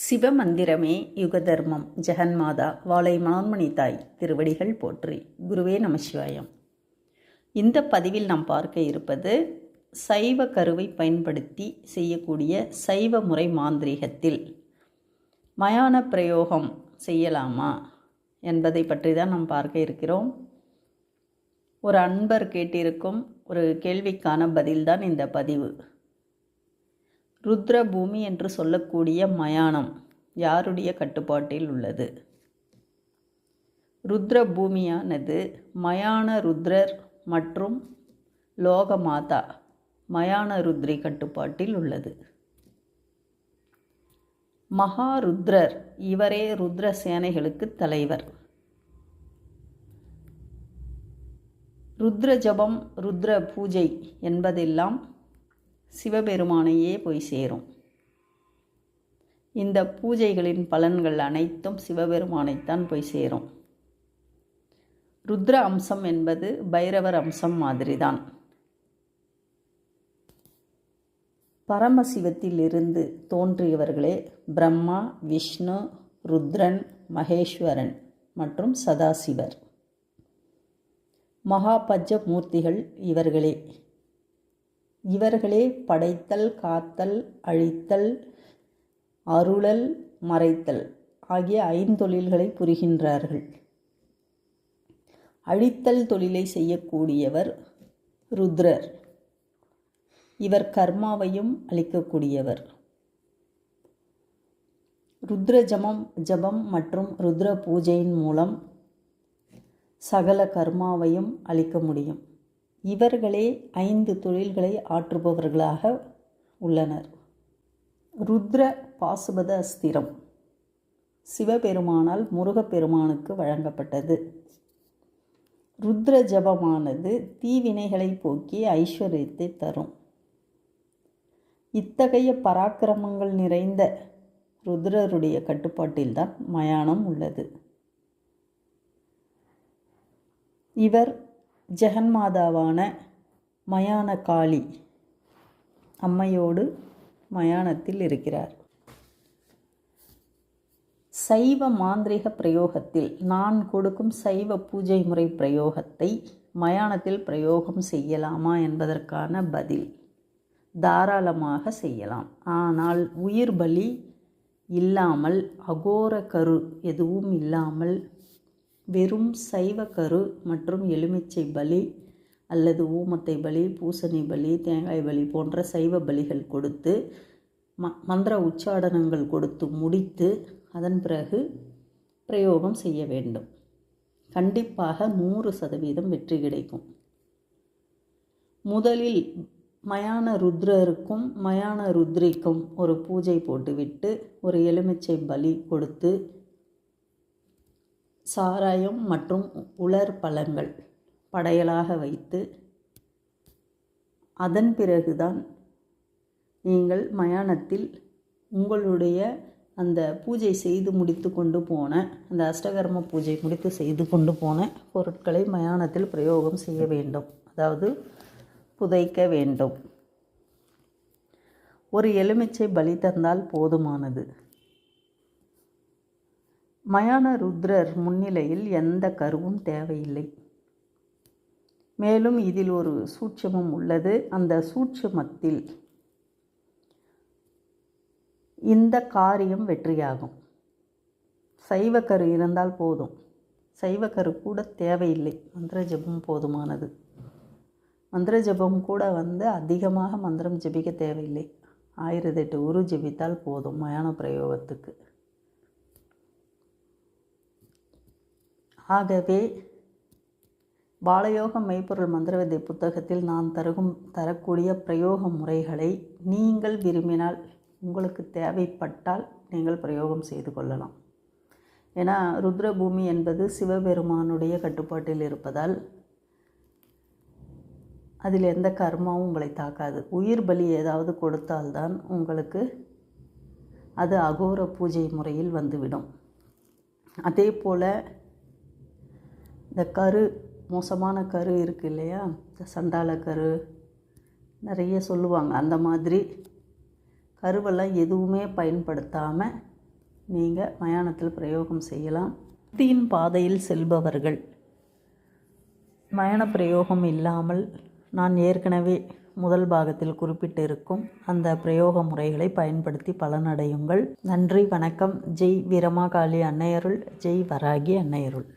சிவமந்திரமே யுகதர்மம். ஜெகன்மாதா வாழை மனோன்மணி தாய் திருவடிகள் போற்றி. குருவே நமசிவாயம் இந்த பதிவில் நாம் பார்க்க இருப்பது சைவ கருவை பயன்படுத்தி செய்யக்கூடிய சைவ முறை மாந்திரீகத்தில் மயான பிரயோகம் செய்யலாமா என்பதை பற்றி தான் நாம் பார்க்க இருக்கிறோம். ஒரு அன்பர் கேட்டிருக்கும் ஒரு கேள்விக்கான பதில்தான் இந்த பதிவு. ருத்ரபூமி என்று சொல்லக்கூடிய மயானம் யாருடைய கட்டுப்பாட்டில் உள்ளது? ருத்ரபூமியானது மயான ருத்ரர் மற்றும் லோகமாதா மயான ருத்ரி கட்டுப்பாட்டில் உள்ளது. மகாருத்ரர் இவரே ருத்ர சேனைகளுக்கு தலைவர். ருத்ர ஜபம் ருத்ர பூஜை என்பதெல்லாம் சிவபெருமானையே போய் சேரும். இந்த பூஜைகளின் பலன்கள் அனைத்தும் சிவபெருமானைத்தான் போய் சேரும். ருத்ர அம்சம் என்பது பைரவர் அம்சம் மாதிரிதான். பரமசிவத்திலிருந்து தோன்றியவர்களே பிரம்மா விஷ்ணு ருத்ரன் மகேஸ்வரன் மற்றும் சதாசிவர். மகாபஜ மூர்த்திகள் இவர்களே. இவர்களே படைத்தல் காத்தல் அழித்தல் அருளல் மறைத்தல் ஆகிய ஐந்தொழில்களை புரிகின்றார்கள். அழித்தல் தொழிலை செய்யக்கூடியவர் ருத்ரர். இவர் கர்மாவையும் அளிக்கக்கூடியவர் ருத்ர ஜமம் ஜபம் மற்றும் ருத்ர பூஜையின் மூலம் சகல கர்மாவையும் அளிக்க முடியும். இவர்களே ஐந்து தொழில்களை ஆற்றுபவர்களாக உள்ளனர். ருத்ர பாசுபத அஸ்திரம். சிவபெருமானால் முருகப்பெருமானுக்கு வழங்கப்பட்டது. ருத்ர ஜபமானது தீவினைகளை போக்கி ஐஸ்வர்யத்தை தரும். இத்தகைய பராக்கிரமங்கள் நிறைந்த ருத்ரருடைய கட்டுப்பாட்டில்தான் மயானம் உள்ளது. இவர் ஜெகன்மாதாவான மயான காளி அம்மையோடு மயானத்தில் இருக்கிறார். சைவ மாந்திரிக பிரயோகத்தில் நான் கொடுக்கும் சைவ பூஜை முறை பிரயோகத்தை மயானத்தில் பிரயோகம் செய்யலாமா என்பதற்கான பதில் தாராளமாக செய்யலாம். ஆனால் உயிர் பலி இல்லாமல் அகோர கரு எதுவும் இல்லாமல் வெறும் சைவ கரு மற்றும் எலுமிச்சை பலி அல்லது ஊமத்தை பலி பூசணி பலி தேங்காய் பலி போன்ற சைவ பலிகள் கொடுத்து ம மந்திர உச்சாடனங்கள் கொடுத்து முடித்து அதன் பிறகு பிரயோகம் செய்ய வேண்டும். கண்டிப்பாக நூறு சதவீதம் வெற்றி கிடைக்கும். முதலில் மயான ருத்ரருக்கும் மயான ருத்ரிக்கும் ஒரு பூஜை போட்டுவிட்டு ஒரு எலுமிச்சை பலி கொடுத்து சாராயம் மற்றும் உலர் பழங்கள் படையலாக வைத்து அதன் பிறகுதான் நீங்கள் மயானத்தில் உங்களுடைய அந்த பூஜை செய்து முடித்து கொண்டு போன அந்த அஷ்டகர்ம பூஜை முடித்து செய்து கொண்டு போன பொருட்களை மயானத்தில் பிரயோகம் செய்ய வேண்டும். அதாவது புதைக்க வேண்டும். ஒரு எலுமிச்சை பலி தந்தால் போதுமானது. மயான ருத்ரர் முன்னிலையில் எந்த கருவும் தேவையில்லை. மேலும் இதில் ஒரு சூட்சமம் உள்ளது. அந்த சூட்சமத்தில் இந்த காரியம் வெற்றியாகும். சைவக்கரு இருந்தால் போதும். சைவக்கரு கூட தேவையில்லை. மந்திர ஜபம் போதுமானது. மந்திர ஜபம் கூட வந்து அதிகமாக மந்திரம் ஜபிக்க தேவையில்லை. ஆயிரத்தி எட்டு உரு ஜபித்தால் போதும் மயான பிரயோகத்துக்கு ஆகவே பாலயோக மெய்ப்பொருள் மந்திரவிதை புத்தகத்தில் நான் தருகும் தரக்கூடிய பிரயோக முறைகளை நீங்கள் விரும்பினால் உங்களுக்கு தேவைப்பட்டால் நீங்கள் பிரயோகம் செய்து கொள்ளலாம். ஏன்னா ருத்ரபூமி என்பது சிவபெருமானுடைய கட்டுப்பாட்டில் இருப்பதால் அதில் எந்த கர்மாவும் உங்களை தாக்காது. உயிர் பலி ஏதாவது கொடுத்தால்தான் உங்களுக்கு அது அகோர பூஜை முறையில் வந்துவிடும். அதே போல் இந்த கரு மோசமான கரு இருக்கு இல்லையா? இந்த சண்டால கரு நிறைய சொல்லுவாங்க. அந்த மாதிரி கருவெல்லாம் எதுவுமே பயன்படுத்தாமல் நீங்கள் மயானத்தில் பிரயோகம் செய்யலாம். புத்தியின் பாதையில் செல்பவர்கள். மயான பிரயோகம் இல்லாமல் நான் ஏற்கனவே முதல் பாகத்தில் குறிப்பிட்டிருக்கும் அந்த பிரயோக முறைகளை பயன்படுத்தி பலனடையுங்கள். நன்றி வணக்கம். ஜெய் வீரமாகாளி அன்னையருள் ஜெய் வராகி அன்னையருள்.